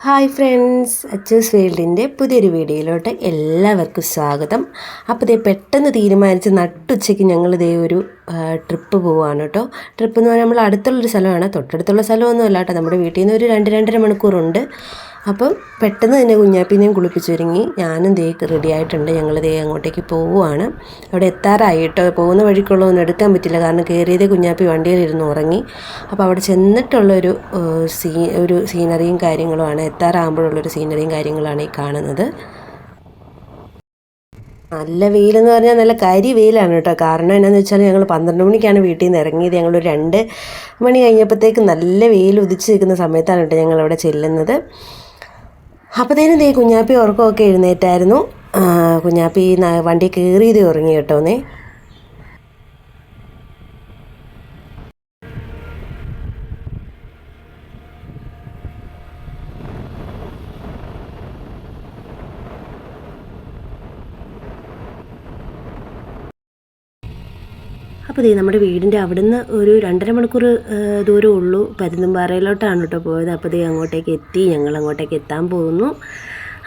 Hi friends Achus വേൾഡിന്റെ പുതിയൊരു വീഡിയോയിലോട്ട് എല്ലാവർക്കും സ്വാഗതം. അപ്പോൾ ഇതേ പെട്ടെന്ന് തീരുമാനിച്ച് നട്ടുച്ചയ്ക്ക് ഞങ്ങളിതേ ഒരു ട്രിപ്പ് പോവുകയാണ് കേട്ടോ ട്രിപ്പ് എന്ന് പറഞ്ഞാൽ നമ്മൾ അടുത്തുള്ളൊരു സ്ഥലമാണ്. തൊട്ടടുത്തുള്ള സ്ഥലമൊന്നും അല്ല കേട്ടോ നമ്മുടെ വീട്ടിൽ നിന്ന് ഒരു രണ്ട് രണ്ടര മണിക്കൂറുണ്ട്. അപ്പം പെട്ടെന്ന് തന്നെ കുഞ്ഞാപ്പിനെയും കുളിപ്പിച്ചൊരുങ്ങി. ഞാനും ദേ റെഡി ആയിട്ടുണ്ട്. ഞങ്ങൾ ദേ അങ്ങോട്ടേക്ക് പോവുകയാണ് അവിടെ എത്താറായി കേട്ടോ പോകുന്ന വഴിക്കുള്ളതൊന്നും എടുക്കാൻ പറ്റില്ല. കാരണം കയറിയതേ കുഞ്ഞാപ്പി വണ്ടിയിലിരുന്ന് ഉറങ്ങി. അപ്പോൾ അവിടെ ചെന്നിട്ടുള്ളൊരു സീ ഒരു സീനറിയും കാര്യങ്ങളുമാണ്. എത്താറാകുമ്പോഴുള്ളൊരു സീനറിയും കാര്യങ്ങളാണ് ഈ കാണുന്നത്. നല്ല വെയിലെന്ന് പറഞ്ഞാൽ നല്ല കരി വെയിലാണ് കേട്ടോ. കാരണം എന്നാന്ന് വെച്ചാൽ ഞങ്ങൾ പന്ത്രണ്ട് മണിക്കാണ് വീട്ടിൽ നിന്ന് ഇറങ്ങിയത് ഞങ്ങൾ രണ്ട് മണി കഴിഞ്ഞപ്പോഴത്തേക്ക് നല്ല വെയിൽ ഉദിച്ച് നിൽക്കുന്ന സമയത്താണ് കേട്ടോ ഞങ്ങൾ അവിടെ ചെല്ലുന്നത്. അപ്പോഴത്തേനും ദേ കുഞ്ഞാപ്പി ഉറക്കമൊക്കെ എഴുന്നേറ്റായിരുന്നു. കുഞ്ഞാപ്പി വണ്ടി കയറിയത് ഉറങ്ങി കേട്ടോന്നേ. അപ്പോൾ ഇതേ നമ്മുടെ വീടിന്റെ അവിടുന്ന് ഒരു രണ്ടര മണിക്കൂർ ദൂരം ഉള്ളൂ. പരുന്തുംപാറയിലോട്ടാണ് കേട്ടോ പോയത്. അപ്പോൾ ഇതേ അങ്ങോട്ടേക്ക് എത്തി. ഞങ്ങൾ അങ്ങോട്ടേക്ക് എത്താൻ പോകുന്നു.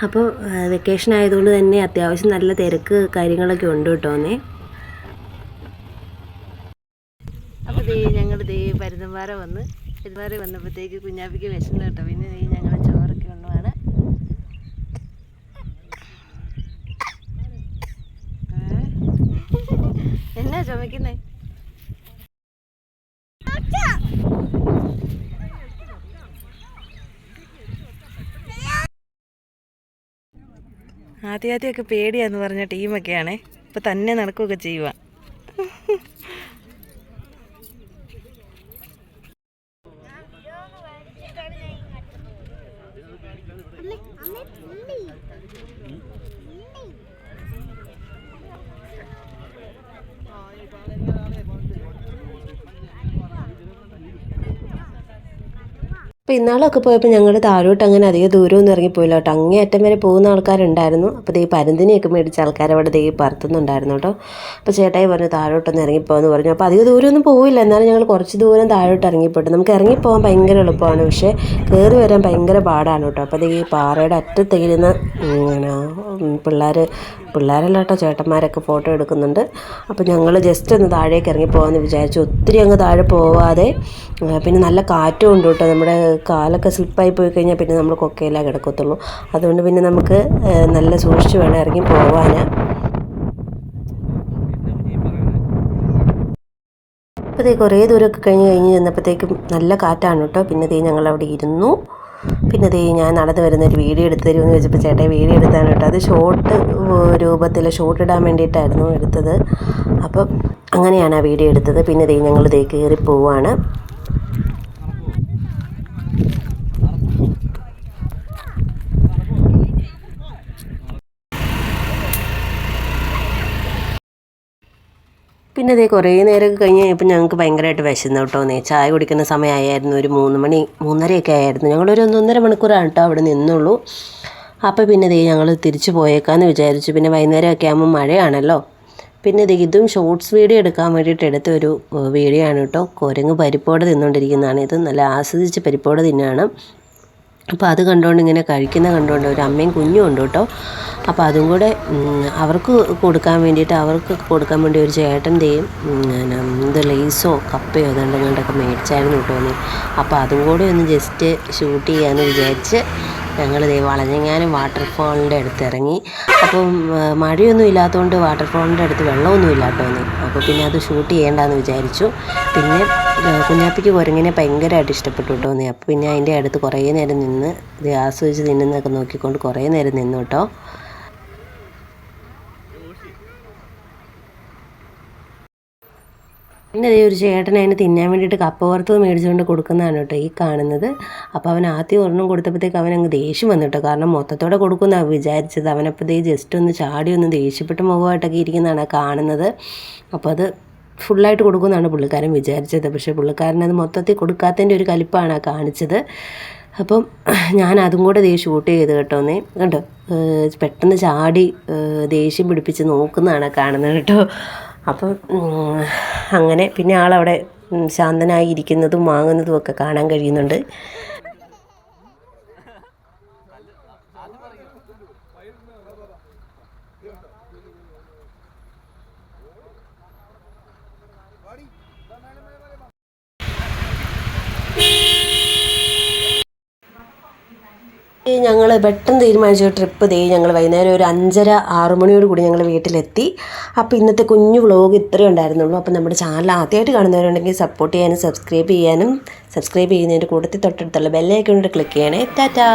അപ്പോൾ വെക്കേഷൻ ആയതുകൊണ്ട് തന്നെ അത്യാവശ്യം നല്ല തിരക്ക് കാര്യങ്ങളൊക്കെ ഉണ്ട് കേട്ടോന്നേ അപ്പോൾ ദേ ഞങ്ങൾ ദേ പരുന്തുംപാറ വന്ന്. പരുന്തുംപാറ വന്നപ്പോഴത്തേക്ക് കുഞ്ഞാപ്പിക്ക് വിശന്നു കേട്ടോ പിന്നെ ദേ ഞങ്ങൾ ചോറൊക്കെ ഉള്ളതാണ് എന്നാ ചുമക്കുന്നേ ആദ്യം ആദ്യമൊക്കെ പേടിയാന്ന് പറഞ്ഞ ടീമൊക്കെയാണേ ഇപ്പം തന്നെ നടക്കുകയൊക്കെ ചെയ്യുക അപ്പോൾ ഇന്നാളൊക്കെ പോയപ്പോൾ ഞങ്ങൾ താഴോട്ട് അങ്ങനെ അധികം ദൂരമൊന്നും ഇറങ്ങിപ്പോയില്ല കേട്ടോ അങ്ങേ അറ്റം വരെ പോകുന്ന ആൾക്കാരുണ്ടായിരുന്നു. അപ്പോൾ ദേ പരുന്തിനെയൊക്കെ മേടിച്ച ആൾക്കാർ അവിടെ ദേ പറത്തുന്നുണ്ടായിരുന്നു കേട്ടോ. അപ്പോൾ ചേട്ടായി പറഞ്ഞു താഴോട്ടൊന്ന് ഇറങ്ങിപ്പോകാന്ന് പറഞ്ഞു. അപ്പോൾ അധികം ദൂരമൊന്നും പോയില്ല എന്നാലും ഞങ്ങൾ കുറച്ച് ദൂരം താഴോട്ട് ഇറങ്ങിപ്പോട്ടു നമുക്ക് ഇറങ്ങിപ്പോകാൻ ഭയങ്കര എളുപ്പമാണ്. പക്ഷേ കയറി വരാൻ ഭയങ്കര പാടാണ് കേട്ടോ. അപ്പോൾ ദേ ഈ പാറയുടെ അറ്റത്തിരുന്ന് പിള്ളേർ പിള്ളേരല്ല കേട്ടോ ചേട്ടന്മാരൊക്കെ ഫോട്ടോ എടുക്കുന്നുണ്ട്. അപ്പോൾ ഞങ്ങൾ ജസ്റ്റ് ഒന്ന് താഴേക്ക് ഇറങ്ങി പോകാമെന്ന് വിചാരിച്ചു. ഒത്തിരി അങ്ങ് താഴെ പോവാതെ പിന്നെ നല്ല കാറ്റും ഉണ്ട് കേട്ടോ. നമ്മുടെ കാലൊക്കെ സ്ലിപ്പായി പോയി കഴിഞ്ഞാൽ പിന്നെ നമ്മൾ കൊക്കയിലേ കിടക്കത്തുള്ളൂ. അതുകൊണ്ട് പിന്നെ നമുക്ക് നല്ല സൂക്ഷിച്ച് വേണം ഇറങ്ങി അപ്പോൾ ദേ കുറേ ദൂരമൊക്കെ കഴിഞ്ഞ് കഴിഞ്ഞ് ചെന്നപ്പോഴത്തേക്കും നല്ല കാറ്റാണ് കേട്ടോ. പിന്നെ തീ ഞങ്ങൾ അവിടെ ഇരുന്നു. പിന്നെ ദേ ഞാൻ നടന്നു വരുന്ന ഒരു വീഡിയോ എടുത്ത് തരുമെന്ന് വെച്ചപ്പോൾ ചേട്ടൻ വീഡിയോ എടുത്താണ് അത് ഷോർട്ട് രൂപത്തിൽ ഷോർട്ട് ഇടാൻ വേണ്ടിയിട്ടായിരുന്നു എടുത്തത്. അപ്പം അങ്ങനെയാണ് ആ വീഡിയോ എടുത്തത്. പിന്നെ ദേ ഞങ്ങൾ ദേ കയറി പോവാണ്. പിന്നെ അതേ കുറേ നേരമൊക്കെ കഴിഞ്ഞ് കഴിഞ്ഞപ്പോൾ ഞങ്ങൾക്ക് ഭയങ്കരമായിട്ട് വിശന്നു കേട്ടോ. നേ ചായ കുടിക്കുന്ന സമയമായിരുന്നു ഒരു മൂന്ന് മണി മൂന്നരയൊക്കെ ആയിരുന്നു. ഞങ്ങളൊരു ഒന്നൊന്നര മണിക്കൂറാണ് കേട്ടോ അവിടെ നിന്നുള്ളൂ. അപ്പോൾ പിന്നെ ദേ ഞങ്ങൾ തിരിച്ചു പോയേക്കാമെന്ന് വിചാരിച്ചു. പിന്നെ വൈകുന്നേരമൊക്കെ ആകുമ്പോൾ മഴയാണല്ലോ. പിന്നെ ദേ ഇതും ഷോർട്സ് വീഡിയോ എടുക്കാൻ വേണ്ടിയിട്ട് എടുത്ത ഒരു വീഡിയോ ആണ് കേട്ടോ. കുരങ്ങ് പരിപ്പോടെ തിന്നുകൊണ്ടിരിക്കുന്നതാണ്. ഇത് നല്ല ആസ്വദിച്ച് പരിപ്പോടെ തിന്നാണ്. അപ്പോൾ അത് കണ്ടുകൊണ്ട് ഇങ്ങനെ കഴിക്കുന്ന കണ്ടുകൊണ്ട് ഒരു അമ്മയും കുഞ്ഞും ഉണ്ട് കേട്ടോ. അപ്പോൾ അതും കൂടെ അവർക്ക് കൊടുക്കാൻ വേണ്ടിയിട്ട് അവർക്ക് കൊടുക്കാൻ വേണ്ടി ഒരു ചേട്ടന്റെയും ഇത് ലേസോ കപ്പയോ അതുകൊണ്ട് കണ്ടൊക്കെ മേടിച്ചായിരുന്നു കേട്ടോ അപ്പോൾ അതും കൂടെ ഒന്ന് ജസ്റ്റ് ഷൂട്ട് ചെയ്യാമെന്ന് വിചാരിച്ച് ഞങ്ങൾ വളഞ്ഞെങ്ങാനും വാട്ടർഫാളിന്റെ അടുത്ത് ഇറങ്ങി അപ്പം മഴയൊന്നും ഇല്ലാത്തതുകൊണ്ട് വാട്ടർഫാളിന്റെ അടുത്ത് വെള്ളമൊന്നും ഇല്ല കേട്ടോ നീ അപ്പോൾ പിന്നെ അത് ഷൂട്ട് ചെയ്യേണ്ടെന്ന് വിചാരിച്ചു. പിന്നെ കുഞ്ഞാപ്പിക്ക് കുരങ്ങിനെ ഭയങ്കരമായിട്ട് ഇഷ്ടപ്പെട്ടു കേട്ടോ അപ്പോൾ പിന്നെ അതിന്റെ അടുത്ത് കുറേ നേരം നിന്ന് ഇത് ആസ്വദിച്ച് നിന്നൊക്കെ നോക്കിക്കൊണ്ട് കുറേ നേരം നിന്നു കേട്ടോ പിന്നെ അതേ ഒരു ചേട്ടൻ അതിന് തിന്നാൻ വേണ്ടിയിട്ട് കപ്പ വറുത്തത് മേടിച്ചുകൊണ്ട് കൊടുക്കുന്നതാണ് കേട്ടോ ഈ കാണുന്നത്. അപ്പോൾ അവൻ ആദ്യം ഒരെണ്ണം കൊടുത്തപ്പോഴത്തേക്ക് അവൻ ദേഷ്യം വന്നു കാരണം മൊത്തത്തോടെ കൊടുക്കുന്നതാണ് വിചാരിച്ചത്. അവനപ്പോഴത്തേ ജസ്റ്റ് ഒന്ന് ചാടി ഒന്ന് ദേഷ്യപ്പെട്ട് മുഖമായിട്ടൊക്കെ ഇരിക്കുന്നതാണ് കാണുന്നത്. അപ്പോൾ അത് ഫുള്ളായിട്ട് കൊടുക്കുമെന്നാണ് പുള്ളിക്കാരൻ വിചാരിച്ചത്. പക്ഷേ പുള്ളിക്കാരൻ അത് മൊത്തത്തിൽ കൊടുക്കാത്തതിന്റെ ഒരു കലിപ്പാണ് കാണിച്ചത്. അപ്പം ഞാൻ അതും കൂടെ ദേഷ്യം ഷൂട്ട് ചെയ്ത് കേട്ടോന്നേ കണ്ടോ? പെട്ടെന്ന് ചാടി ദേഷ്യം പിടിപ്പിച്ച് നോക്കുന്നതാണ് കാണുന്നത് കേട്ടോ. അപ്പം അങ്ങനെ പിന്നെ ആളവിടെ ശാന്തനായി ഇരിക്കുന്നതും വാങ്ങുന്നതും ഒക്കെ കാണാൻ കഴിയുന്നുണ്ട്. ഈ ഞങ്ങൾ പെട്ടെന്ന് തീരുമാനിച്ച ട്രിപ്പ് ദേ ഞങ്ങൾ വൈകുന്നേരം ഒരു അഞ്ചര ആറു മണിയോട് കൂടി ഞങ്ങൾ വീട്ടിലെത്തി. അപ്പോൾ ഇന്നത്തെ കുഞ്ഞു വ്ളോഗ് ഇത്രയേ ഉണ്ടായിരുന്നുള്ളൂ. അപ്പോൾ നമ്മുടെ ചാനൽ ആദ്യമായിട്ട് കാണുന്നവരുണ്ടെങ്കിൽ സപ്പോർട്ട് ചെയ്യാനും സബ്സ്ക്രൈബ് ചെയ്യാനും സബ്സ്ക്രൈബ് ചെയ്യുന്നതിന്റെ കൂട്ടത്തിൽ തൊട്ടടുത്തുള്ള ബെല്ലൈക്കൺ ക്ലിക്ക് ചെയ്യണേ. ടാറ്റാ!